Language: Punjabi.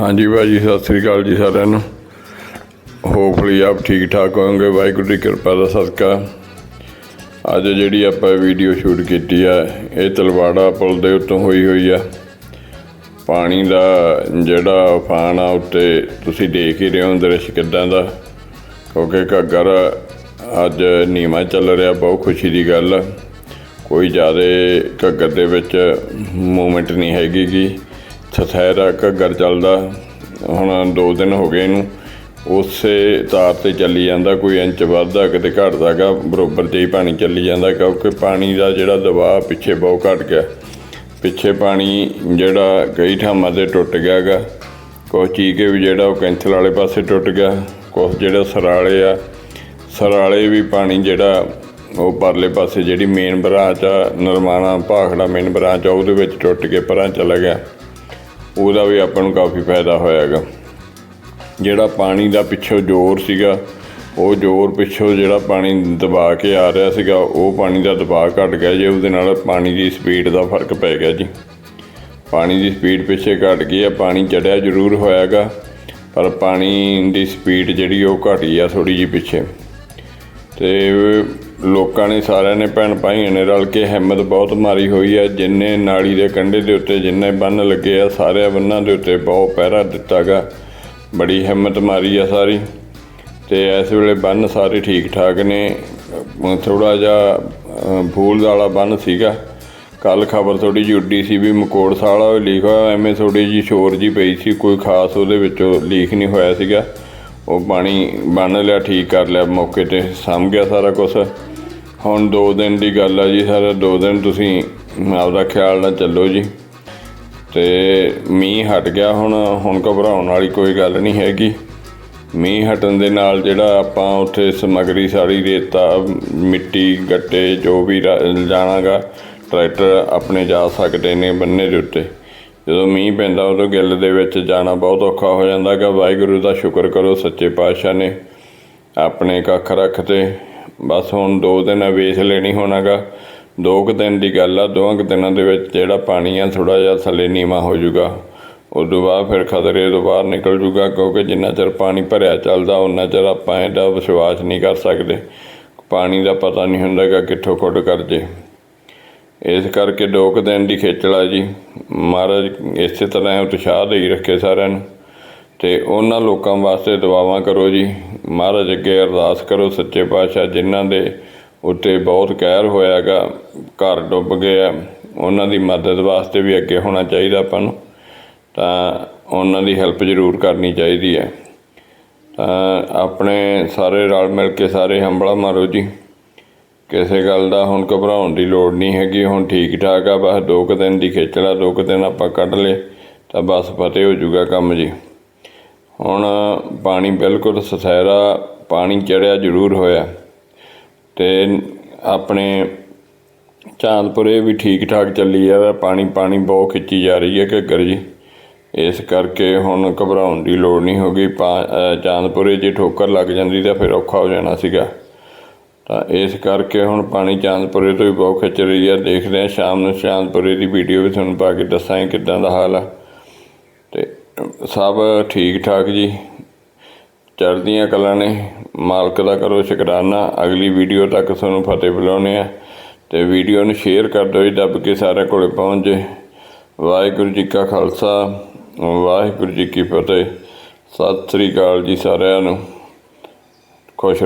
ਹਾਂਜੀ ਭਾਜੀ ਸਤਿ ਸ੍ਰੀ ਅਕਾਲ ਜੀ ਸਾਰਿਆਂ ਨੂੰ। ਹੋਪਫੁਲੀ ਆਪ ਠੀਕ ਠਾਕ ਹੋਵੋਗੇ। ਵਾਹਿਗੁਰੂ ਦੀ ਕਿਰਪਾ ਦਾ ਸਦਕਾ। ਅੱਜ ਜਿਹੜੀ ਆਪਾਂ ਵੀਡੀਓ ਸ਼ੂਟ ਕੀਤੀ ਆ, ਇਹ ਤਲਵਾੜਾ ਪੁਲ ਦੇ ਉੱਤੋਂ ਹੋਈ ਹੋਈ ਆ। ਪਾਣੀ ਦਾ ਜਿਹੜਾ ਉਫਾਨ ਆ ਉੱਤੇ ਤੁਸੀਂ ਦੇਖ ਹੀ ਰਹੇ ਹੋ ਦ੍ਰਿਸ਼ ਕਿੱਦਾਂ ਦਾ। ਕਿਉਂਕਿ ਘੱਗਰ ਅੱਜ ਨੀਵਾਂ ਚੱਲ ਰਿਹਾ, ਬਹੁਤ ਖੁਸ਼ੀ ਦੀ ਗੱਲ ਆ। ਕੋਈ ਜ਼ਿਆਦਾ ਘੱਗਰ ਦੇ ਵਿੱਚ ਮੂਵਮੈਂਟ ਨਹੀਂ ਹੈਗੀ ਗੀ। ਥਥੈਰਾ ਘੱਗਰ ਚੱਲਦਾ। ਹੁਣ 2 ਦਿਨ ਹੋ ਗਏ ਇਹਨੂੰ। ਉਸੇ ਤਾਰ ਤੇ ਚੱਲੀ ਜਾਂਦਾ, ਕੋਈ ਇੰਚ ਵੱਧਦਾ, ਕਿਤੇ ਘਟਦਾਗਾ ਬਰੋਬਰ 'ਤੇ ਹੀ ਪਾਣੀ ਚੱਲੀ ਜਾਂਦਾ, ਕਿਉਂਕਿ ਪਾਣੀ ਦਾ ਜਿਹੜਾ ਦਬਾਅ ਪਿੱਛੇ ਬਹੁਤ ਘਟ ਗਿਆ। ਪਿੱਛੇ ਪਾਣੀ ਜਿਹੜਾ ਕਈ ਥਾਵਾਂ ਤੇ ਟੁੱਟ ਗਿਆਗਾ ਕੁਛ ਚੀਕੇ ਵੀ ਜਿਹੜਾ ਉਹ ਕੈਂਥਲ ਵਾਲੇ ਪਾਸੇ ਟੁੱਟ ਗਿਆ। ਕੁਛ ਜਿਹੜਾ ਸਰਾਲੇ ਆ, ਸਰਾਲੇ ਵੀ ਪਾਣੀ ਜਿਹੜਾ ਉਹ ਪਰਲੇ ਪਾਸੇ ਜਿਹੜੀ ਮੇਨ ਬ੍ਰਾਂਚ ਆ, ਨਿਰਮਾਣਾ ਭਾਖੜਾ ਮੇਨ ਬ੍ਰਾਂਚ ਆ, ਉਹਦੇ ਵਿੱਚ ਟੁੱਟ ਕੇ ਪਰਾਂ ਚਲਾ ਗਿਆ। ਉਹਦਾ ਵੀ ਆਪਾਂ ਨੂੰ ਕਾਫੀ ਫਾਇਦਾ ਹੋਇਆਗਾ। ਜਿਹੜਾ ਪਾਣੀ ਦਾ ਪਿੱਛੋਂ ਜ਼ੋਰ ਸੀਗਾ, ਉਹ ਜ਼ੋਰ ਪਿੱਛੋਂ ਜਿਹੜਾ ਪਾਣੀ ਦਬਾ ਕੇ ਆ ਰਿਹਾ ਸੀਗਾ, ਉਹ ਪਾਣੀ ਦਾ ਦਬਾਅ ਘਟ ਗਿਆ ਜੇ, ਉਹਦੇ ਨਾਲ ਪਾਣੀ ਦੀ ਸਪੀਡ ਦਾ ਫ਼ਰਕ ਪੈ ਗਿਆ ਜੀ। ਪਾਣੀ ਦੀ ਸਪੀਡ ਪਿੱਛੇ ਘਟ ਗਈ ਆ, ਪਾਣੀ ਚੜਿਆ ਜ਼ਰੂਰ ਹੋਇਆਗਾ, ਪਰ ਪਾਣੀ ਦੀ ਸਪੀਡ ਜਿਹੜੀ ਉਹ ਘਟੀ ਆ ਥੋੜੀ ਜਿਹੀ ਪਿੱਛੇ। ਤੇ ਲੋਕਾਂ ਨੇ ਸਾਰਿਆਂ ਨੇ ਭੈਣ ਭਾਈਆਂ ਨੇ ਰਲ ਕੇ ਹਿੰਮਤ ਬਹੁਤ ਮਾਰੀ ਹੋਈ ਹੈ। ਜਿੰਨੇ ਨਾਲੀ ਦੇ ਕੰਢੇ ਦੇ ਉੱਤੇ ਜਿੰਨੇ ਬੰਨ ਲੱਗੇ ਆ ਸਾਰੇ ਬੰਨਾਂ ਦੇ ਉੱਤੇ ਬਹੁਤ ਪਹਿਰਾ ਦਿੱਤਾਗਾ। ਬੜੀ ਹਿੰਮਤ ਮਾਰੀ ਆ ਸਾਰੀ। ਤੇ ਇਸ ਵੇਲੇ ਬੰਨ ਸਾਰੇ ਠੀਕ ਠਾਕ ਨੇ ਥੋੜਾ ਜਿਹਾ ਫੂਲ ਵਾਲਾ ਬੰਨ ਸੀਗਾ। ਕੱਲ ਖਬਰ ਥੋੜੀ ਜਿਹੀ ਉੱਡੀ ਸੀ ਵੀ ਮਕੋੜ ਸਾਲਾ ਲਿਖਿਆ ਹੋਇਆ, ਐਵੇਂ ਥੋੜੀ ਜਿਹੀ ਸ਼ੋਰ ਜੀ ਪਈ ਸੀ, ਕੋਈ ਖਾਸ ਉਹਦੇ ਵਿੱਚੋਂ ਲੀਕ ਨਹੀਂ ਹੋਇਆ ਸੀਗਾ। ਉਹ ਪਾਣੀ ਬੰਨ ਲਿਆ, ਠੀਕ ਕਰ ਲਿਆ, ਮੌਕੇ ਤੇ ਸਾਂਭ ਗਿਆ ਸਾਰਾ ਕੁਝ ਹੁਣ 2 ਦਿਨ ਦੀ ਗੱਲ ਆ ਜੀ, ਸਾਰਾ 2 ਦਿਨ ਤੁਸੀਂ ਆਪਦਾ ਖਿਆਲ ਨਾਲ ਚੱਲੋ ਜੀ। ਤੇ ਮੀਂਹ ਹਟ ਗਿਆ ਹੁਣ ਹੁਣ ਘਬਰਾਉਣ ਵਾਲੀ ਕੋਈ ਗੱਲ ਨਹੀਂ ਹੈਗੀ। ਮੀਂਹ ਹਟਣ ਦੇ ਨਾਲ ਜਿਹੜਾ ਆਪਾਂ ਉੱਥੇ ਸਮਗਰੀ, ਸਾਰੀ ਰੇਤਾ, ਮਿੱਟੀ, ਗੱਟੇ, ਜੋ ਵੀ ਰ- ਜਾਣਾਗਾ, ਟਰੈਕਟਰ ਆਪਣੇ ਜਾ ਸਕਦੇ ਨੇ ਬੰਨੇ ਦੇ ਉੱਤੇ। ਜਦੋਂ ਮੀਂਹ ਪੈਂਦਾ ਉਦੋਂ ਗਿੱਲ ਦੇ ਵਿੱਚ ਜਾਣਾ ਬਹੁਤ ਔਖਾ ਹੋ ਜਾਂਦਾ ਗਾ ਵਾਹਿਗੁਰੂ ਦਾ ਸ਼ੁਕਰ ਕਰੋ, ਸੱਚੇ ਪਾਤਸ਼ਾਹ ਨੇ ਆਪਣੇ ਕੱਖ ਰੱਖਤੇ। ਬਸ ਹੁਣ ਦੋ ਦਿਨ ਵੇਖ ਲੈਣੀ ਹੋਣਾਗਾ। ਦੋ ਕੁ ਦਿਨ ਦੀ ਗੱਲ ਆ ਦੋਵਾਂ ਕੁ ਦਿਨਾਂ ਦੇ ਵਿੱਚ ਜਿਹੜਾ ਪਾਣੀ ਆ ਥੋੜਾ ਜਿਹਾ ਥੱਲੇ ਨੀਵਾਂ ਹੋ ਜਾਊਗਾ। ਉਦੋਂ ਬਾਅਦ ਫਿਰ ਖਤਰੇ ਤੋਂ ਬਾਹਰ ਨਿਕਲ ਜਾਊਗਾ, ਕਿਉਂਕਿ ਜਿੰਨਾ ਚਿਰ ਪਾਣੀ ਭਰਿਆ ਚੱਲਦਾ ਉਹਨਾਂ ਚਿਰ ਆਪਾਂ ਇਹਦਾ ਵਿਸ਼ਵਾਸ ਨਹੀਂ ਕਰ ਸਕਦੇ। ਪਾਣੀ ਦਾ ਪਤਾ ਨਹੀਂ ਹੁੰਦਾ ਹੁੰਦਾਗਾ ਕਿੱਥੋਂ ਖੁੱਡ ਕਰ ਜੇ ਇਸ ਕਰਕੇ ਦੋ ਕੁ ਦਿਨ ਦੀ ਖੇਚਲ ਆ ਜੀ। ਮਹਾਰਾਜ ਇਸੇ ਤਰ੍ਹਾਂ ਉਤਸ਼ਾਹ ਦੇਈ ਰੱਖੇ ਸਾਰਿਆਂ ਨੂੰ। ਤੇ ਉਹਨਾਂ ਲੋਕਾਂ ਵਾਸਤੇ ਦੁਆਵਾਂ ਕਰੋ ਜੀ। ਮਹਾਰਾਜ ਅੱਗੇ ਅਰਦਾਸ ਕਰੋ ਸੱਚੇ ਪਾਤਸ਼ਾਹ, ਜਿਨ੍ਹਾਂ ਦੇ ਉੱਤੇ ਬਹੁਤ ਕਹਿਰ ਹੋਇਆਗਾ, ਘਰ ਡੁੱਬ ਗਏ ਆ, ਉਹਨਾਂ ਦੀ ਮਦਦ ਵਾਸਤੇ ਵੀ ਅੱਗੇ ਹੋਣਾ ਚਾਹੀਦਾ ਆਪਾਂ ਨੂੰ। ਤਾਂ ਉਹਨਾਂ ਦੀ ਹੈਲਪ ਜ਼ਰੂਰ ਕਰਨੀ ਚਾਹੀਦੀ ਹੈ। ਤਾਂ ਆਪਣੇ ਸਾਰੇ ਰਲ ਮਿਲ ਕੇ ਸਾਰੇ ਹੰਬਲਾ ਮਾਰੋ ਜੀ। ਕਿਸੇ ਗੱਲ ਦਾ ਹੁਣ ਘਬਰਾਉਣ ਦੀ ਲੋੜ ਨਹੀਂ ਹੈਗੀ, ਹੁਣ ਠੀਕ ਠਾਕ ਆ, ਬਸ ਦੋ ਕੁ ਦਿਨ ਦੀ ਖੇਚਲਾ ਦੋ ਕੁ ਦਿਨ ਆਪਾਂ ਕੱਢ ਲਏ, ਤਾਂ ਬਸ ਫਤਿਹ ਹੋ ਜਾਊਗਾ ਕੰਮ ਜੀ। ਹੁਣ ਪਾਣੀ ਬਿਲਕੁਲ ਸਥੈਰਾ ਪਾਣੀ ਚੜਿਆ ਜ਼ਰੂਰ ਹੋਇਆ। ਤੇ ਆਪਣੇ ਚਾਂਦਪੁਰੇ ਵੀ ਠੀਕ ਠਾਕ ਚੱਲੀ ਆ ਪਾਣੀ ਪਾਣੀ ਬਹੁਤ ਖਿੱਚੀ ਜਾ ਰਹੀ ਹੈ ਘੱਗਰ ਜੀ। ਇਸ ਕਰਕੇ ਹੁਣ ਘਬਰਾਉਣ ਦੀ ਲੋੜ ਨਹੀਂ ਹੋਗੀ ਚਾਂਦਪੁਰੇ ਜੇ ਠੋਕਰ ਲੱਗ ਜਾਂਦੀ ਤਾਂ ਫਿਰ ਔਖਾ ਹੋ ਜਾਣਾ ਸੀਗਾ। ਤਾਂ ਇਸ ਕਰਕੇ ਹੁਣ ਪਾਣੀ ਚਾਂਦਪੁਰੇ ਤੋਂ ਵੀ ਬਹੁਤ ਖਿੱਚ ਰਹੀ ਹੈ ਦੇਖਦੇ ਹਾਂ, ਸ਼ਾਮ ਨੂੰ ਚਾਂਦਪੁਰੇ ਦੀ ਵੀਡੀਓ ਵੀ ਤੁਹਾਨੂੰ ਪਾ ਕੇ ਦੱਸਾਂਗੇ ਕਿੱਦਾਂ ਦਾ ਹਾਲ ਆ। ਤੇ ਸਭ ਠੀਕ ਠਾਕ ਜੀ। ਚੜ੍ਹਦੀਆਂ ਕਲਾਂ ਨੇ। ਮਾਲਕ ਦਾ ਕਰੋ ਸ਼ੁਕਰਾਨਾ। ਅਗਲੀ ਵੀਡੀਓ ਤੱਕ ਤੁਹਾਨੂੰ ਫਤਿਹ ਬੁਲਾਉਣੇ ਆ ਤੇ ਵੀਡੀਓ ਨੂੰ ਸ਼ੇਅਰ ਕਰ ਦਿਓ ਜੀ, ਦੱਬ ਕੇ ਸਾਰਿਆਂ ਕੋਲੇ ਪਹੁੰਚ ਜੇ। ਵਾਹਿਗੁਰੂ ਜੀ ਕਾ ਖਾਲਸਾ। ਵਾਹਿਗੁਰੂ ਜੀ ਕੀ ਫਤਿਹ। ਸਤਿ ਸ੍ਰੀ ਅਕਾਲ ਜੀ ਸਾਰਿਆਂ ਨੂੰ। ਖੁਸ਼